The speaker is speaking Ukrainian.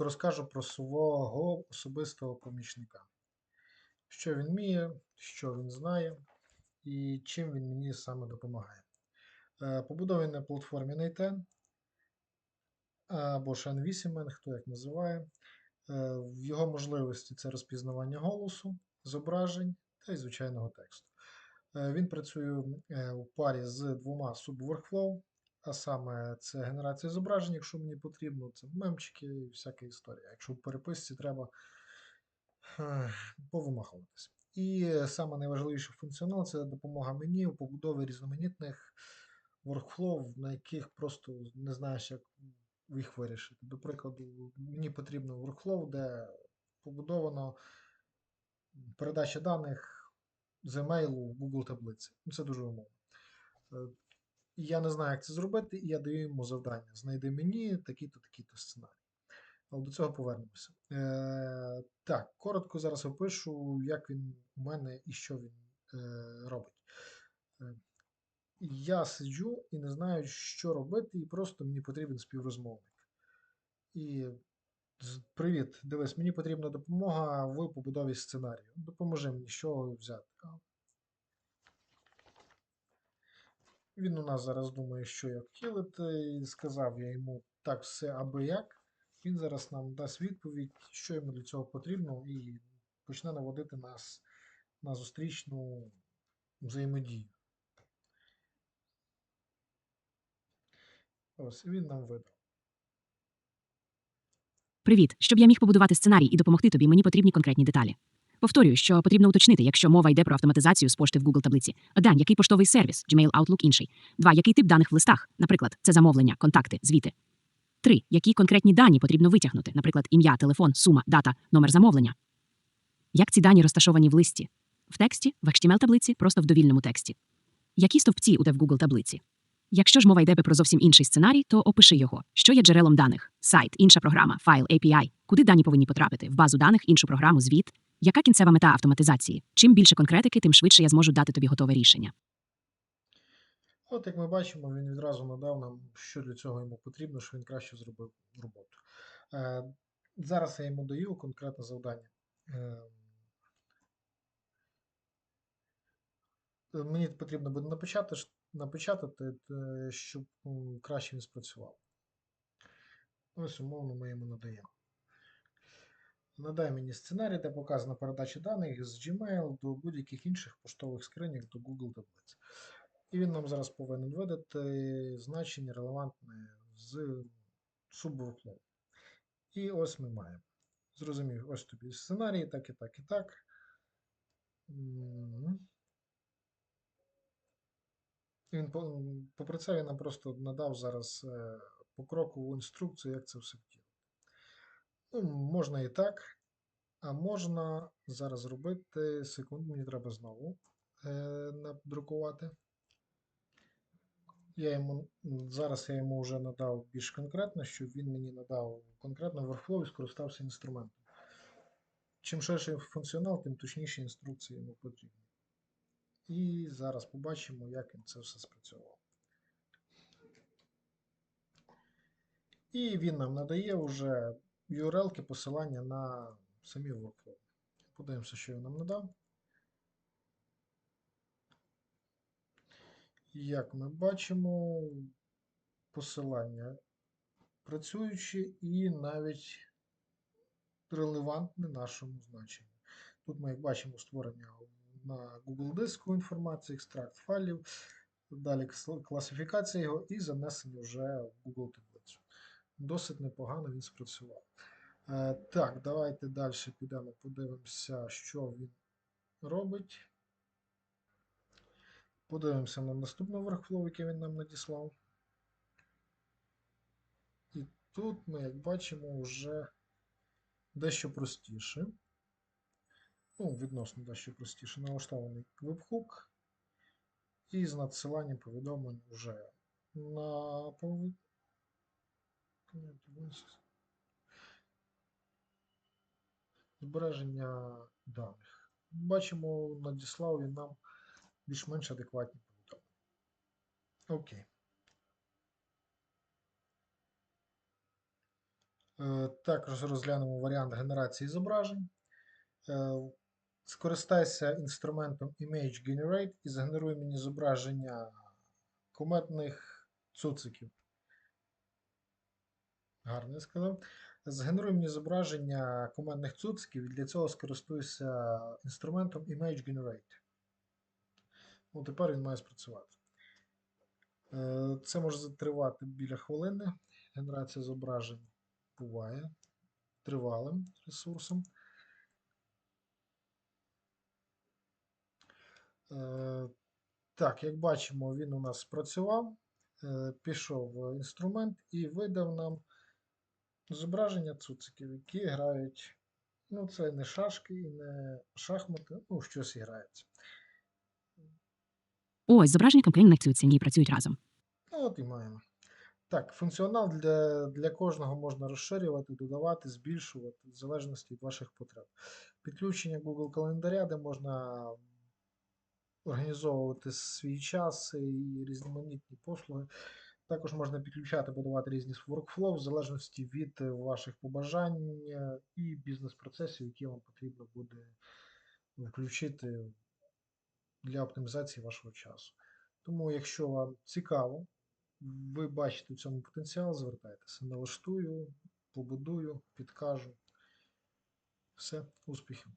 коротко розкажу про свого особистого помічника. Що він вміє, що він знає і чим він мені саме допомагає. Е, Побудований на платформі Neighten або ж N8, хто як називає. Е, В його можливості це розпізнавання голосу, зображень та й звичайного тексту. Е, Він працює у парі з двома субворкфлоу, а саме це генерація зображень, якщо мені потрібно, це мемчики і всяка історія. Якщо в переписці треба е, повимахуватись. І е, саме найважливіший функціонал це допомога мені у побудові різноманітних workflow, на яких просто не знаєш, як їх вирішити. До прикладу, мені потрібно workflow, де побудовано передача даних з емейлу в Google таблиці. Ну, Це дуже умовно. Я не знаю, як це зробити, і я даю йому завдання. Знайди мені такий-то, такий-то сценарій. Але до цього повернемося. Е, так, коротко зараз опишу, як він у мене і що він е, робить. Е, я сиджу і не знаю, що робити, і просто мені потрібен співрозмовник. І привіт, дивись, мені потрібна допомога в побудові сценарію. Допоможи мені, що взяти. А. Він у нас зараз думає, що як втілити, і сказав я йому так все аби як. Він зараз нам дасть відповідь, що йому для цього потрібно, і почне наводити нас на зустрічну взаємодію. Ось, він нам видав. Привіт. Щоб я міг побудувати сценарій і допомогти тобі, мені потрібні конкретні деталі. Повторюю, що потрібно уточнити, якщо мова йде про автоматизацію з пошти в Google таблиці. Один, який поштовий сервіс, Gmail, Outlook інший. Два, який тип даних в листах, наприклад, це замовлення, контакти, звіти. Три, які конкретні дані потрібно витягнути, наприклад, ім'я, телефон, сума, дата, номер замовлення. Як ці дані розташовані в листі? В тексті, в HTML таблиці, просто в довільному тексті. Які стовпці у те в Google таблиці? Якщо ж мова йде про зовсім інший сценарій, то опиши його. Що є джерелом даних? Сайт, інша програма, файл, API. Куди дані повинні потрапити? В базу даних, іншу програму, звіт. Яка кінцева мета автоматизації? Чим більше конкретики, тим швидше я зможу дати тобі готове рішення. От як ми бачимо, він відразу надав нам, що для цього йому потрібно, що він краще зробив роботу. Е, зараз я йому даю конкретне завдання. Е, мені потрібно буде напечатати, напечатати, щоб краще він спрацював. Ось умовно ми йому надаємо. Надай мені сценарій, де показана передача даних з Gmail до будь-яких інших поштових скриньок до Google таблиць. І він нам зараз повинен видати значення релевантне з субворкфлоу. І ось ми маємо. Зрозумів, ось тобі сценарій, так і так, і так. Він попри це він нам просто надав зараз е, покрокову інструкцію, як це все втілити. Ну, можна і так, а можна зараз зробити. Секунду, мені треба знову е, надрукувати. Я йому зараз я йому вже надав більш конкретно, щоб він мені надав конкретно workflow і скористався інструментом. Чим ширший функціонал, тим точніші інструкції йому потрібні. І зараз побачимо, як він це все спрацьовував. І він нам надає вже URL-ки посилання на самі workflow. Подивимося, що він нам надав. Як ми бачимо, посилання працюючі і навіть релевантне нашому значенню. Тут ми, бачимо, створення на Google диску інформації, екстракт файлів, далі класифікація його і занесення вже в Google таблицю. Досить непогано він спрацював. Е, Так, давайте далі підемо, подивимося, що він робить. Подивимося на наступний workflow, який він нам надіслав. І тут ми, як бачимо, вже дещо простіше. Ну, відносно дещо простіше. Налаштований вебхук. І з надсиланням повідомлень вже на повід... збереження даних. Бачимо, надіслав він нам більш-менш адекватні повідомлення. Окей. Е, Також розглянемо варіант генерації зображень. Е, Скористайся інструментом Image Generate і згенеруй мені зображення кометних цуциків. Гарно я сказав. Згенеруй мені зображення командних цуциків, і для цього скористуюся інструментом Image Generate. Ну, тепер він має спрацювати. Е, Це може тривати біля хвилини. Генерація зображень буває тривалим ресурсом. Е, Так, як бачимо, він у нас спрацював. Е, Пішов в інструмент і видав нам зображення цуциків, які грають. Ну, це не шашки і не шахмати, ну, щось грається. Ось зображення конкретних цуців, які працюють разом. Ну, от і маємо. Так, функціонал для, для кожного можна розширювати, додавати, збільшувати, в залежності від ваших потреб. Підключення Google календаря, де можна організовувати свій час і різноманітні послуги. Також можна підключати, будувати різні workflow в залежності від е, ваших побажань е, і бізнес-процесів, які вам потрібно буде включити для оптимізації вашого часу. Тому, якщо вам цікаво, ви бачите в цьому потенціал, звертайтеся. Налаштую, побудую, підкажу. Все, успіхів!